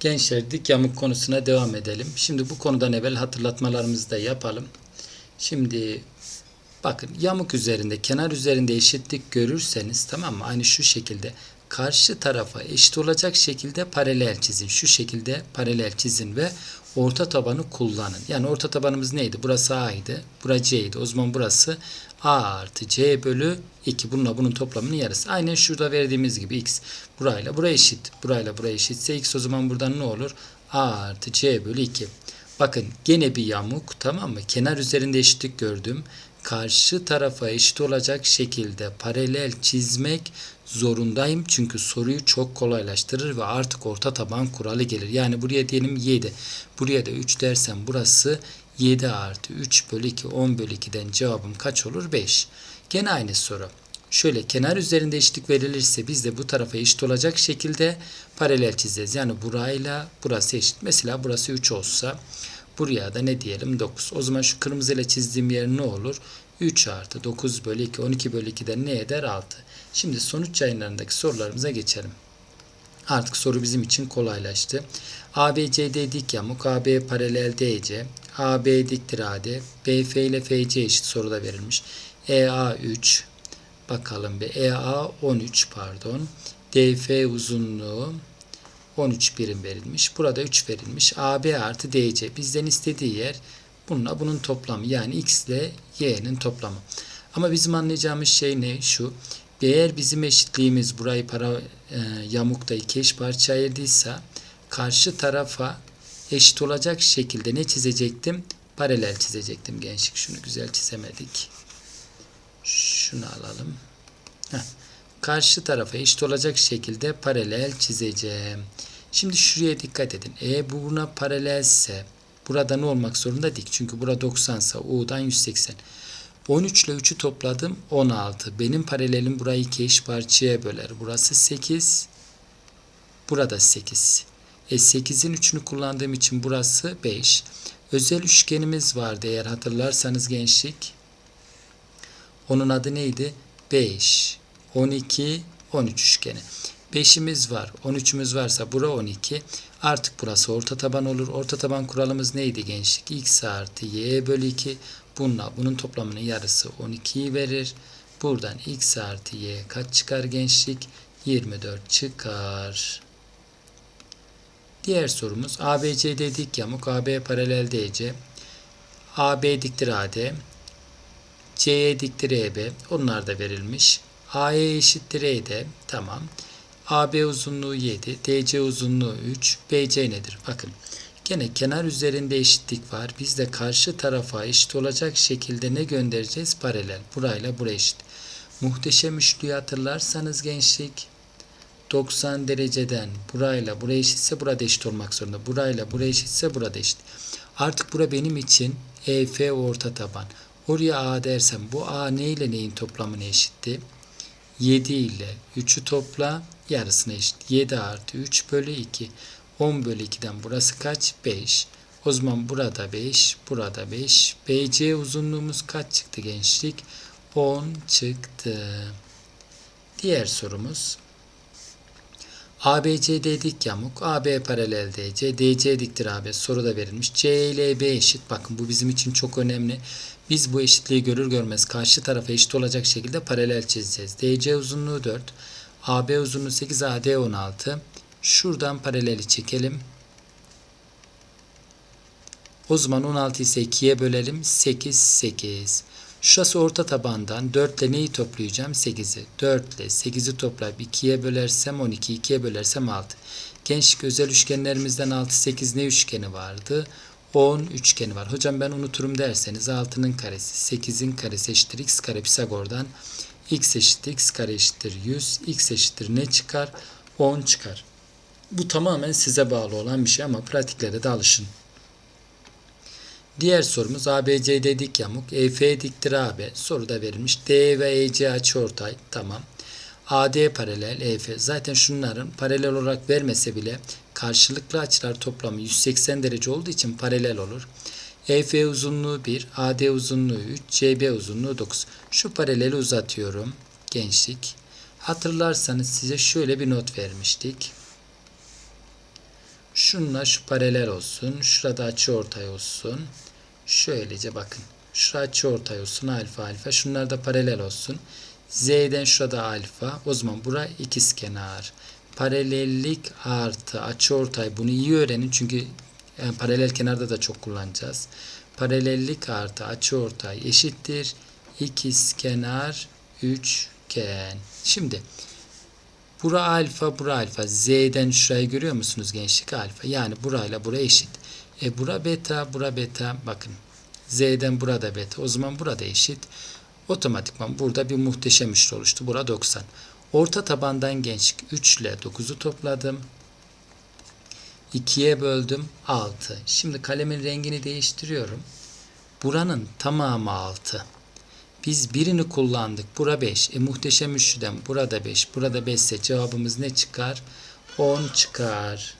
Gençler dik yamuk konusuna devam edelim. Şimdi bu konudan evvel hatırlatmalarımızı da yapalım. Şimdi bakın yamuk üzerinde kenar üzerinde eşitlik görürseniz tamam mı? Aynı şu şekilde karşı tarafa eşit olacak şekilde paralel çizin. Şu şekilde paralel çizin ve orta tabanı kullanın. Yani orta tabanımız neydi? Burası A'ydı. Burası C'ydi. O zaman burası A artı C bölü 2. Bununla bunun toplamının yarısı. Aynen şurada verdiğimiz gibi X. Burayla buraya eşit. Burayla buraya eşitse X o zaman buradan ne olur? A artı C bölü 2. Bakın gene bir yamuk tamam mı? Kenar üzerinde eşitlik gördüm. Karşı tarafa eşit olacak şekilde paralel çizmek zorundayım. Çünkü soruyu çok kolaylaştırır ve artık orta taban kuralı gelir. Yani buraya diyelim 7. Buraya da 3 dersem burası 7 artı 3 bölü 2 10 bölü 2'den cevabım kaç olur? 5. Gene aynı soru. Şöyle kenar üzerinde eşitlik verilirse biz de bu tarafa eşit olacak şekilde paralel çizeceğiz. Yani burayla burası eşit. Mesela burası 3 olsa buraya da ne diyelim 9. O zaman şu kırmızıyla çizdiğim yer ne olur? 3 artı 9 bölü 2 12 bölü 2'den ne eder? 6. Şimdi sonuç yayınlarındaki sorularımıza geçelim. Artık soru bizim için kolaylaştı. ABCD dik yamuk, AB paralel DC, AB diktir AD, BF ile FC eşit soruda verilmiş. EA 3, bakalım bir EA 13 pardon, DF uzunluğu 13 birim verilmiş. Burada 3 verilmiş. AB artı DC bizden istediği yer bununla bunun toplamı yani x ile y'nin toplamı. Ama bizim anlayacağımız şey ne? Şu. Eğer bizim eşitliğimiz burayı para e, yamukta iki eş parça ayırdıysa karşı tarafa eşit olacak şekilde ne çizecektim? Paralel çizecektim gençlik. Şunu güzel çizemedik. Şunu alalım. Heh. Karşı tarafa eşit olacak şekilde paralel çizeceğim. Şimdi şuraya dikkat edin. E bu buna paralelse burada ne olmak zorunda dik. Çünkü burada 90 ise U'dan 180. 13 ile 3'ü topladım 16. Benim paralelim burayı iki eş parçaya böler. Burası 8. Burada 8. E 8'in 3'ünü kullandığım için burası 5. Özel üçgenimiz vardı eğer hatırlarsanız gençlik. Onun adı neydi? 5, 12, 13 üçgeni. 5'imiz var. 13'ümüz varsa bura 12. Artık burası orta taban olur. Orta taban kuralımız neydi gençlik? X artı Y bölü 2. Bununla bunun toplamının yarısı 12'yi verir. Buradan X artı Y kaç çıkar gençlik? 24 çıkar. Diğer sorumuz ABCD dik yamuk, AB paralel DC, AB diktir AD, CE diktir EB. Onlar da verilmiş. AE eşittir ED. Tamam. AB uzunluğu 7, DC uzunluğu 3, BC nedir? Bakın. Gene kenar üzerinde eşitlik var. Biz de karşı tarafa eşit olacak şekilde ne göndereceğiz? Paralel. Burayla buraya eşit. Muhteşem üçlüyü hatırlarsanız gençlik 90 dereceden burayla buraya eşitse burada eşit olmak zorunda. Burayla buraya eşitse burada eşit. Artık bura benim için EF orta taban. Oraya A dersem bu A ne ile neyin toplamına eşitti? 7 ile 3'ü topla yarısına eşit. 7 artı 3 bölü 2. 10 bölü 2'den burası kaç? 5. O zaman burada 5, burada 5. BC uzunluğumuz kaç çıktı gençlik? 10 çıktı. Diğer sorumuz. ABCD dik yamuk, AB paralel DC, DC diktir AB soruda verilmiş. C ile B eşit. Bakın bu bizim için çok önemli. Biz bu eşitliği görür görmez karşı tarafa eşit olacak şekilde paralel çizeceğiz. DC uzunluğu 4, AB uzunluğu 8, AD 16. Şuradan paraleli çekelim. O zaman 16 ise 2'ye bölelim. 8, 8. Şurası orta tabandan 4 ile neyi toplayacağım? 8'i. 4 ile 8'i toplayıp 2'ye bölersem 12, 2'ye bölersem 6. Gençlik özel üçgenlerimizden 6, 8 ne üçgeni vardı? 10 üçgeni var. Hocam ben unuturum derseniz 6'nın karesi, 8'in karesi eşittir x kare Pisagor'dan x eşittir x kare eşittir 100, x eşittir ne çıkar? 10 çıkar. Bu tamamen size bağlı olan bir şey ama pratiklere de alışın. Diğer sorumuz ABCD dik yamuk, EF diktir AB. Soruda verilmiş. D ve EC açıortay. Tamam. AD paralel, EF. Zaten şunların paralel olarak vermese bile karşılıklı açılar toplamı 180 derece olduğu için paralel olur. EF uzunluğu 1, AD uzunluğu 3, CB uzunluğu 9. Şu paraleli uzatıyorum. Gençlik. Hatırlarsanız size şöyle bir not vermiştik. Şu Şununla şu paralel olsun. Şurada açı ortay olsun. Şöylece bakın. Şurada açı ortay olsun. Alfa alfa. Şunlar da paralel olsun. Z'den şurada alfa. O zaman bura ikizkenar. Paralellik artı açı ortay. Bunu iyi öğrenin çünkü yani paralel kenarda da çok kullanacağız. Paralellik artı açı ortay eşittir. İkizkenar üçgen. Şimdi bura alfa, bura alfa. Z'den şurayı görüyor musunuz gençlik? Alfa. Yani burayla bura eşit. E bura beta, bura beta. Bakın. Z'den burada beta. O zaman burada eşit. Otomatikman burada bir muhteşem üçlü oluştu. Bura 90. Orta tabandan gençlik 3 ile 9'u topladım. 2'ye böldüm 6. Şimdi kalemin rengini değiştiriyorum. Buranın tamamı 6. Biz birini kullandık. Bura 5. E muhteşem üçlüden burada 5. Burada 5 ise cevabımız ne çıkar? 10 çıkar.